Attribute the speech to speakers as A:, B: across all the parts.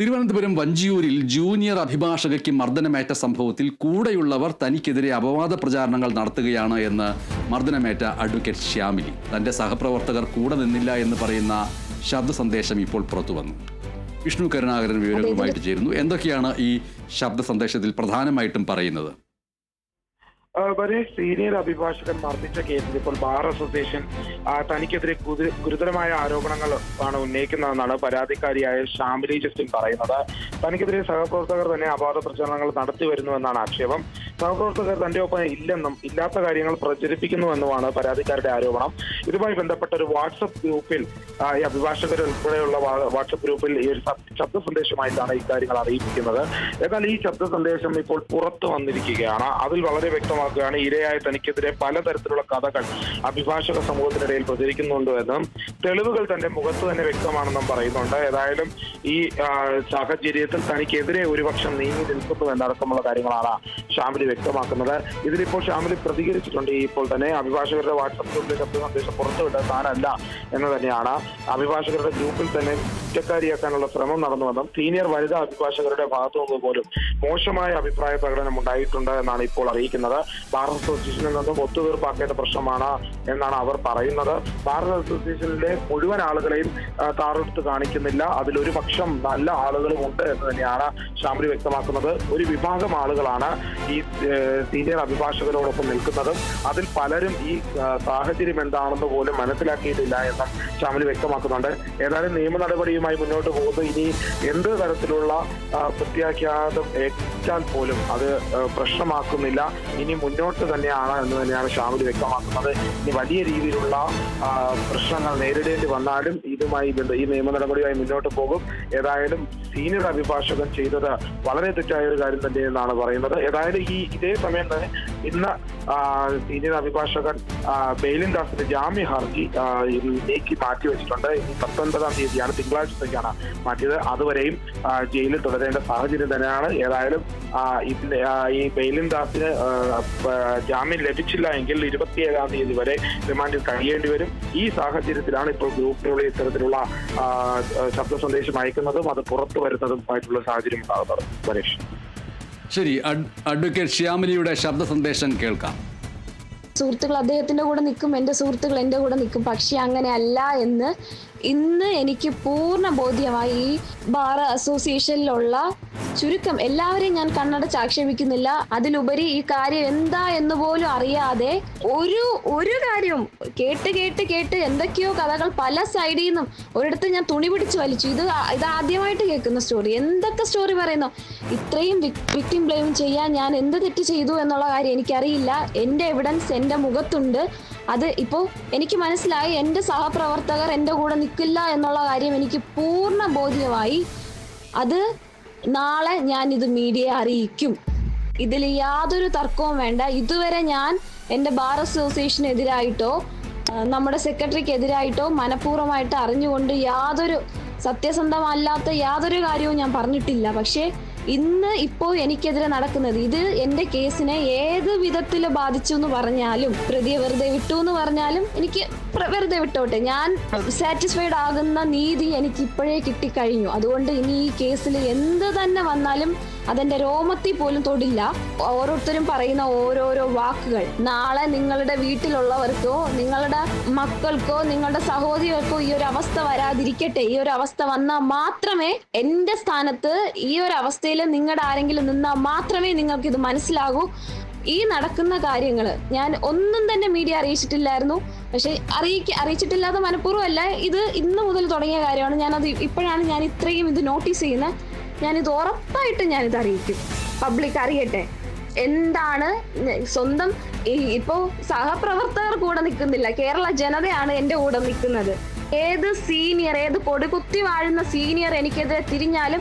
A: Thiruvananthapuram വഞ്ചിയൂരിൽ junior അഭിഭാഷകയ്ക്ക് മർദ്ദനമേറ്റ സംഭവത്തിൽ കൂടെയുള്ളവർ തനിക്കെതിരെ അപവാദ പ്രചാരണങ്ങൾ നടത്തുകയാണ് എന്ന് മർദ്ദനമേറ്റ അഡ്വക്കേറ്റ് ശ്യാമിലി. തന്റെ സഹപ്രവർത്തകർ കൂടെ നിന്നില്ല എന്ന് പറയുന്ന ശബ്ദ സന്ദേശം ഇപ്പോൾ പുറത്തു വന്നു. വിഷ്ണു കരുണാകരൻ വിവരങ്ങളുമായിട്ട് ചേരുന്നു. എന്തൊക്കെയാണ് ഈ ശബ്ദ സന്ദേശത്തിൽ പ്രധാനമായിട്ടും പറയുന്നത്?
B: വരെ സീനിയർ അഭിഭാഷകൻ മർദ്ദിച്ച കേസിൽ ഇപ്പോൾ ബാർ അസോസിയേഷൻ തനിക്കെതിരെ ഗുരുതരമായ ആരോപണങ്ങൾ ആണ് ഉന്നയിക്കുന്നതെന്നാണ് പരാതിക്കാരിയായ ഷാമിലി ജസ്റ്റിൻ പറയുന്നത്. തനിക്കെതിരെ സഹപ്രവർത്തകർ തന്നെ അപാത പ്രചരണങ്ങൾ നടത്തി വരുന്നുവെന്നാണ് ആക്ഷേപം. സഹപ്രവർത്തകർ തന്റെ ഒപ്പം ഇല്ലെന്നും ഇല്ലാത്ത കാര്യങ്ങൾ പ്രചരിപ്പിക്കുന്നുവെന്നുമാണ് പരാതിക്കാരുടെ ആരോപണം. ഇതുമായി ബന്ധപ്പെട്ട ഒരു വാട്സപ്പ് ഗ്രൂപ്പിൽ ഈ അഭിഭാഷകർ ഉൾപ്പെടെയുള്ള വാട്സപ്പ് ഗ്രൂപ്പിൽ ഈ ഒരു ശബ്ദ സന്ദേശമായിട്ടാണ് ഇക്കാര്യങ്ങൾ അറിയിപ്പിക്കുന്നത് എന്നാൽ ഈ ശബ്ദ സന്ദേശം ഇപ്പോൾ പുറത്തു വന്നിരിക്കുകയാണ്. അതിൽ വളരെ വ്യക്തമാക്കുകയാണ് ഇരയായ തനിക്കെതിരെ പലതരത്തിലുള്ള കഥകൾ അഭിഭാഷക സമൂഹത്തിനിടയിൽ പ്രചരിക്കുന്നുണ്ട് എന്നും തെളിവുകൾ തന്റെ മുഖത്ത് തന്നെ വ്യക്തമാണെന്നും പറയുന്നുണ്ട്. ഏതായാലും ഈ സാഹചര്യത്തിൽ തനിക്കെതിരെ ഒരുപക്ഷം നീങ്ങി നിൽക്കുന്നു എന്നടക്കമുള്ള കാര്യങ്ങളാണ് ഷാമിലി വ്യക്തമാക്കുന്നത്. ഇതിലിപ്പോൾ ഷാമിലി പ്രതികരിച്ചിട്ടുണ്ട്. ഇപ്പോൾ തന്നെ അഭിഭാഷകരുടെ വാട്സപ്പ് ഗ്രൂപ്പിലെ ശബ്ദ സന്ദേശം പുറത്തുവിട്ടത് താനല്ല എന്ന് തന്നെയാണ് അഭിഭാഷകരുടെ ഗ്രൂപ്പിൽ തന്നെ കുറ്റക്കാരിയാക്കാനുള്ള ശ്രമം നടന്നുവെന്നും സീനിയർ വനിതാ അഭിഭാഷകരുടെ ഭാഗത്തു നിന്ന് പോലും മോശമായ അഭിപ്രായ പ്രകടനം ഉണ്ടായിട്ടുണ്ട് എന്നാണ് ഇപ്പോൾ അറിയിക്കുന്നത്. ബാർ അസോസിയേഷനിൽ നിന്നും ഒത്തുതീർപ്പാക്കേണ്ട പ്രശ്നമാണ് എന്നാണ് അവർ പറയുന്നത്. ബാർ അസോസിയേഷനിലെ മുഴുവൻ ആളുകളെയും താറെടുത്ത് കാണിക്കുന്നില്ല. അതിലൊരു പക്ഷം നല്ല ആളുകളും ഉണ്ട് എന്ന് തന്നെയാണ് ശാമ്പലി വ്യക്തമാക്കുന്നത്. ഒരു വിഭാഗം ആളുകളാണ് ഈ സീനിയർ അഭിഭാഷകരോടൊപ്പം നിൽക്കുന്നതും. അതിൽ പലരും ഈ സാഹചര്യം എന്താണെന്ന് പോലും മനസ്സിലാക്കിയിട്ടില്ല എന്നും ശാമലി വ്യക്തമാക്കുന്നുണ്ട്. ഏതായാലും നിയമ നടപടിയുമായി മുന്നോട്ട് പോകുന്നു ഇനി എന്ത് തരത്തിലുള്ള പ്രത്യാഖ്യാതം ഏറ്റാൽ പോലും അത് പ്രശ്നമാക്കുന്നില്ല. ഇനി മുന്നോട്ട് തന്നെയാണ് എന്ന് തന്നെയാണ് ഷാമിലി വ്യക്തമാക്കുന്നത്. ഇനി വലിയ രീതിയിലുള്ള പ്രശ്നങ്ങൾ നേരിടേണ്ടി വന്നാലും ഇതുമായി ഈ നിയമ നടപടിയുമായി മുന്നോട്ട് പോകും. ഏതായാലും സീനിയർ അഭിഭാഷകൻ ചെയ്തത് വളരെ തെറ്റായ ഒരു കാര്യം തന്നെയെന്നാണ് പറയുന്നത്. ഏതായാലും ഈ ഇതേ സമയം തന്നെ ഇന്ന് സീനിയർ അഭിഭാഷകൻ ബെയിലിൻദാസിന്റെ ബെയിലിൻ ദാസിന്റെ ജാമ്യ ഹർജി നീക്കി മാറ്റിവെച്ചിട്ടുണ്ട് ഈ വെച്ചിട്ടുണ്ട്. ഇനി പത്തൊൻപതാം തീയതിയാണ് തിങ്കളാഴ്ചത്തേക്കാണ് മാറ്റിയത്. അതുവരെയും ജയിലിൽ തുടരേണ്ട സാഹചര്യം തന്നെയാണ്. ഏതായാലും ഈ ബെയിലിൻ ദാസിന് ആ, പ- ജാമ്യം ലഭിച്ചില്ല എങ്കിൽ ഇരുപത്തിയേഴാം തീയതി വരെ റിമാൻഡിൽ കഴിയേണ്ടി വരും. ഈ സാഹചര്യത്തിലാണ് ഇപ്പോൾ ഗ്രൂപ്പിനുള്ളിൽ ഇത്തരത്തിലുള്ള ശബ്ദ സന്ദേശം അയക്കുന്നതും അത് പുറത്തു വരുന്നതും ആയിട്ടുള്ള സാഹചര്യം ഉണ്ടാകുന്നത്. പരേഷ്
A: ശരി അഡ്വക്കേറ്റ് ശ്യാമിലിയുടെ ശബ്ദ സന്ദേശം കേൾക്കാം.
C: സുഹൃത്തുക്കൾ അദ്ദേഹത്തിന്റെ കൂടെ നിൽക്കും എന്റെ സുഹൃത്തുക്കൾ എന്റെ കൂടെ നിൽക്കും. പക്ഷേ അങ്ങനെയല്ല എന്ന് ഇന്ന് എനിക്ക് പൂർണ ബോധ്യമായി ഈ ബാർ അസോസിയേഷനിലുള്ള ചുരുക്കം എല്ലാവരെയും ഞാൻ കണ്ണടച്ച് ആക്ഷേപിക്കുന്നില്ല. അതിലുപരി ഈ കാര്യം എന്താ എന്ന് പോലും അറിയാതെ ഒരു ഒരു കാര്യവും കേട്ട് കേട്ട് കേട്ട് എന്തൊക്കെയോ കഥകൾ പല സൈഡിൽ നിന്നും ഒരിടത്ത് ഞാൻ തുണി പിടിച്ച് വലിച്ചു. ഇത് ഇത് ആദ്യമായിട്ട് കേൾക്കുന്ന സ്റ്റോറി എന്തൊക്കെ സ്റ്റോറി പറയുന്നു? ഇത്രയും വിക്ടിം ബ്ലെയിം ചെയ്യാൻ ഞാൻ എന്ത് തെറ്റ് ചെയ്തു എന്നുള്ള കാര്യം എനിക്കറിയില്ല. എന്റെ എവിഡൻസ് എന്റെ മുഖത്തുണ്ട്. അത് ഇപ്പോൾ എനിക്ക് മനസ്സിലായി. എന്റെ സഹപ്രവർത്തകർ എന്റെ കൂടെ നിൽക്കില്ല എന്നുള്ള കാര്യം എനിക്ക് പൂർണ ബോധ്യമായി. അത് നാളെ ഞാൻ ഇത് മീഡിയയെ അറിയിക്കും. ഇതിൽ യാതൊരു തർക്കവും വേണ്ട. ഇതുവരെ ഞാൻ എന്റെ ബാർ അസോസിയേഷനെതിരായിട്ടോ നമ്മുടെ സെക്രട്ടറിക്കെതിരായിട്ടോ മനഃപൂർവമായിട്ട് അറിഞ്ഞുകൊണ്ട് യാതൊരു സത്യസന്ധമല്ലാത്ത യാതൊരു കാര്യവും ഞാൻ പറഞ്ഞിട്ടില്ല. പക്ഷേ ഇന്ന് ഇപ്പോൾ എനിക്കെതിരെ നടക്കുന്നത് ഇത് എന്റെ കേസിനെ ഏത് വിധത്തിൽ ബാധിച്ചു എന്ന് പറഞ്ഞാലും പ്രതിയെ വെറുതെ വിട്ടു എന്ന് പറഞ്ഞാലും എനിക്ക് വെറുതെ വിട്ടോട്ടെ. ഞാൻ സാറ്റിസ്ഫൈഡ് ആകുന്ന നീതി എനിക്ക് ഇപ്പോഴേ കിട്ടിക്കഴിഞ്ഞു. അതുകൊണ്ട് ഇനി ഈ കേസിൽ എന്ത് തന്നെ വന്നാലും അതെന്റെ രോമത്തിൽ പോലും തൊടില്ല. ഓരോരുത്തരും പറയുന്ന ഓരോരോ വാക്കുകൾ. നാളെ നിങ്ങളുടെ വീട്ടിലുള്ളവർക്കോ നിങ്ങളുടെ മക്കൾക്കോ നിങ്ങളുടെ സഹോദരികൾക്കോ ഈ ഒരു അവസ്ഥ വരാതിരിക്കട്ടെ. ഈ ഒരു അവസ്ഥ വന്നാൽ മാത്രമേ എന്റെ സ്ഥാനത്ത് ഈ ഒരു അവസ്ഥയിൽ നിങ്ങളുടെ ആരെങ്കിലും നിന്നാൽ മാത്രമേ നിങ്ങൾക്ക് ഇത് മനസ്സിലാകൂ. ഈ നടക്കുന്ന കാര്യങ്ങൾ ഞാൻ ഒന്നും തന്നെ മീഡിയ അറിയിച്ചിട്ടില്ലായിരുന്നു. പക്ഷെ അറിയിക്ക അറിയിച്ചിട്ടില്ലാതെ മനഃപൂർവമല്ല ഇത് ഇന്ന് മുതൽ തുടങ്ങിയ കാര്യമാണ്. ഞാനത് ഇപ്പോഴാണ് ഞാൻ ഇത്രയും ഇത് നോട്ടീസ് ചെയ്യുന്നത് ഞാനിത് ഉറപ്പായിട്ടും ഞാനിത് അറിയിക്കും. പബ്ലിക് അറിയട്ടെ. എന്താണ് സ്വന്തം ഈ- ഇപ്പോ സഹപ്രവർത്തകർ കൂടെ നിൽക്കുന്നില്ല കേരള ജനതയാണ് എന്റെ കൂടെ നിൽക്കുന്നത് ഏത് സീനിയർ ഏത് പൊടികുത്തി വാഴുന്ന സീനിയർ എനിക്കെതിരെ തിരിഞ്ഞാലും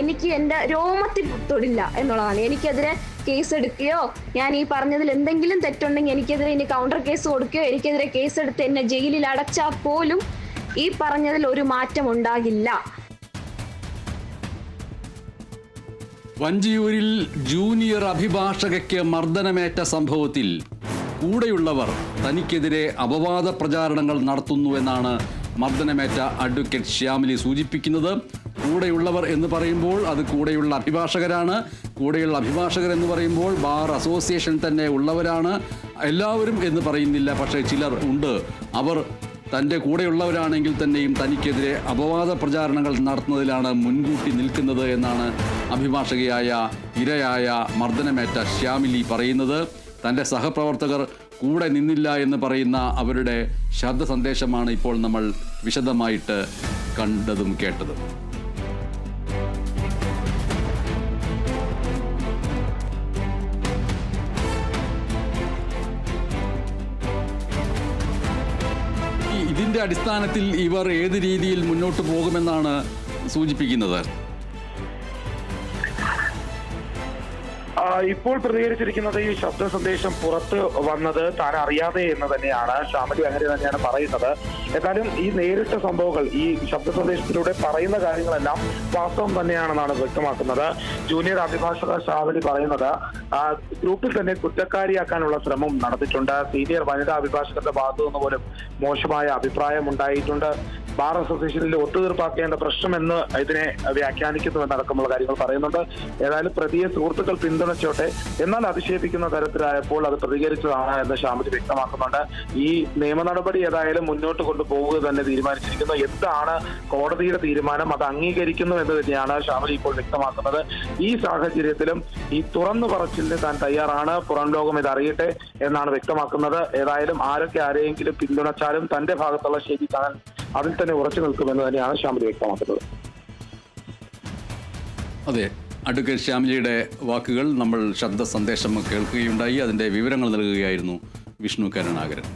C: എനിക്ക് എന്റെ രോമത്തിൽ തൊടില്ല എന്നുള്ളതാണ്. എനിക്കെതിരെ കേസ് എടുക്കുകയോ ഞാൻ ഈ പറഞ്ഞതിൽ എന്തെങ്കിലും തെറ്റുണ്ടെങ്കിൽ എനിക്കെതിരെ ഇനി കൗണ്ടർ കേസ് കൊടുക്കുകയോ എനിക്കെതിരെ കേസ് എടുത്ത് എന്നെ ജയിലിൽ അടച്ചാൽ പോലും ഈ പറഞ്ഞതിൽ ഒരു മാറ്റം ഉണ്ടാകില്ല.
A: വഞ്ചിയൂരിൽ ജൂനിയർ അഭിഭാഷകയ്ക്ക് മർദ്ദനമേറ്റ സംഭവത്തിൽ കൂടെയുള്ളവർ തനിക്കെതിരെ അപവാദ പ്രചാരണങ്ങൾ നടത്തുന്നുവെന്നാണ് മർദ്ദനമേറ്റ അഡ്വക്കേറ്റ് ശ്യാമിലി സൂചിപ്പിക്കുന്നത്. കൂടെയുള്ളവർ എന്ന് പറയുമ്പോൾ അത് കൂടെയുള്ള അഭിഭാഷകരാണ്. കൂടെയുള്ള അഭിഭാഷകർ എന്ന് പറയുമ്പോൾ ബാർ അസോസിയേഷൻ തന്നെ ഉള്ളവരാണ്. എല്ലാവരും എന്ന് പറയുന്നില്ല പക്ഷേ ചിലർ ഉണ്ട്. അവർ തന്റെ കൂടെയുള്ളവരാണെങ്കിൽ തന്നെയും തനിക്കെതിരെ അപവാദ പ്രചാരണങ്ങൾ നടത്തുന്നതിലാണ് മുൻകൂട്ടി നിൽക്കുന്നത് എന്നാണ് അഭിഭാഷകയായ ഇരയായ മർദ്ദനമേറ്റ ശ്യാമിലി പറയുന്നത്. തന്റെ സഹപ്രവർത്തകർ കൂടെ നിന്നില്ല എന്ന് പറയുന്ന അവരുടെ ശബ്ദ സന്ദേശമാണ് ഇപ്പോൾ നമ്മൾ വിശദമായിട്ട് കണ്ടതും കേട്ടതും. ഇതിന്റെ അടിസ്ഥാനത്തിൽ ഇവർ ഏത് രീതിയിൽ മുന്നോട്ട് പോകുമെന്നാണ് സൂചിപ്പിക്കുന്നത്.
B: ഇപ്പോൾ പ്രതികരിച്ചിരിക്കുന്നത് ഈ ശബ്ദ സന്ദേശം പുറത്ത് വന്നത് താൻ അറിയാതെ എന്ന് തന്നെയാണ്. ഷാമലി അങ്ങനെ തന്നെയാണ് പറയുന്നത്. എന്നാലും ഈ നേരിട്ട സംഭവങ്ങൾ ഈ ശബ്ദ സന്ദേശത്തിലൂടെ പറയുന്ന കാര്യങ്ങളെല്ലാം വാസ്തവം തന്നെയാണെന്നാണ് വ്യക്തമാക്കുന്നത്. ജൂനിയർ അഭിഭാഷക ഷാമലി പറയുന്നത് ഗ്രൂപ്പിൽ തന്നെ കുറ്റക്കാരിയാക്കാനുള്ള ശ്രമം നടന്നിട്ടുണ്ട് സീനിയർ വനിതാ അഭിഭാഷകരുടെ ഭാഗത്തു നിന്ന് പോലും മോശമായ അഭിപ്രായം ഉണ്ടായിട്ടുണ്ട്. ബാർ അസോസിയേഷനിൽ ഒത്തുതീർപ്പാക്കേണ്ട പ്രശ്നമെന്ന് ഇതിനെ വ്യാഖ്യാനിക്കുന്നു എന്നടക്കമുള്ള കാര്യങ്ങൾ പറയുന്നുണ്ട്. ഏതായാലും പ്രതിയെ സുഹൃത്തുക്കൾ പിന്തുണച്ചോട്ടെ. എന്നാൽ അധിക്ഷേപിക്കുന്ന തരത്തിലായപ്പോൾ അത് പ്രതികരിച്ചതാണ് എന്ന് ഷാമിലി വ്യക്തമാക്കുന്നുണ്ട്. ഈ നിയമ നടപടി ഏതായാലും മുന്നോട്ട് കൊണ്ടുപോകുക തന്നെ തീരുമാനിച്ചിരിക്കുന്നു. എന്താണ് കോടതിയുടെ തീരുമാനം? അത് അംഗീകരിക്കുന്നു എന്ന് തന്നെയാണ് ഷാമിലി ഇപ്പോൾ വ്യക്തമാക്കുന്നത്. ഈ സാഹചര്യത്തിലും ഈ തുറന്നു പറച്ചിലിന് താൻ തയ്യാറാണ്. പുറം ലോകം ഇത് അറിയട്ടെ എന്നാണ് വ്യക്തമാക്കുന്നത്. ഏതായാലും ആരൊക്കെ ആരെയെങ്കിലും പിന്തുണച്ചാലും തന്റെ ഭാഗത്തുള്ള ശരി താൻ അതിൽ തന്നെ ഉറച്ചു നിൽക്കുമെന്ന് തന്നെയാണ് ശ്യാമലി വ്യക്തമാക്കുന്നത്.
A: അതെ അഡ്വക്കേറ്റ് ശ്യാമിലിയുടെ വാക്കുകൾ നമ്മൾ ശബ്ദ സന്ദേശം കേൾക്കുകയുണ്ടായി. അതിന്റെ വിവരങ്ങൾ നൽകുകയായിരുന്നു വിഷ്ണു കരുണാകരൻ.